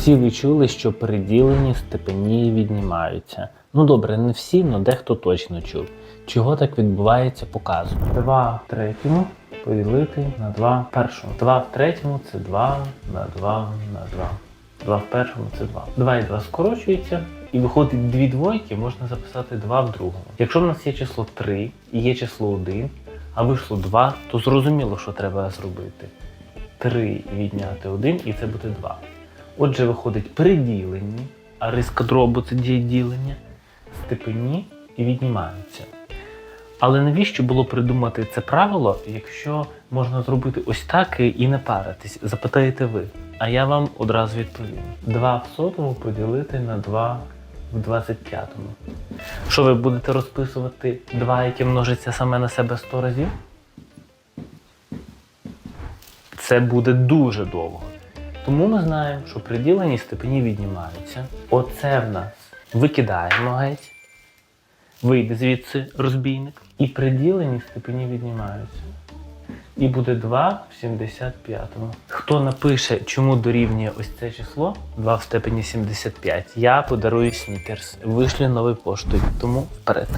Всі ви чули, що приділені степені віднімаються. Ну добре, не всі, але дехто точно чув. Чого так відбувається, показую. 2 в третьому поділити на 2 в першому. 2 в третьому це 2 на 2 на 2. 2 в першому це 2. 2 і 2 скорочується, і виходить дві двойки, можна записати 2 в другому. Якщо в нас є число 3 і є число 1, а вийшло 2, то зрозуміло, що треба зробити. 3 відняти 1 і це буде 2. Отже, виходить при діленні, а риска дробу це діє ділення, степені і віднімаються. Але навіщо було придумати це правило, якщо можна зробити ось так і не паритись? Запитаєте ви. А я вам одразу відповім: 2 в сотому поділити на 2 в 25-му. Що ви будете розписувати 2, яке множиться саме на себе 100 разів? Це буде дуже довго. Тому ми знаємо, що при діленні степені віднімаються. Оце в нас викидаємо геть. Вийде звідси розбійник. І при діленні степені віднімаються. І буде 2 в 75. Хто напише, чому дорівнює ось це число 2 в степені 75, я подарую снікерс. Вишлю новою поштою. Тому вперед.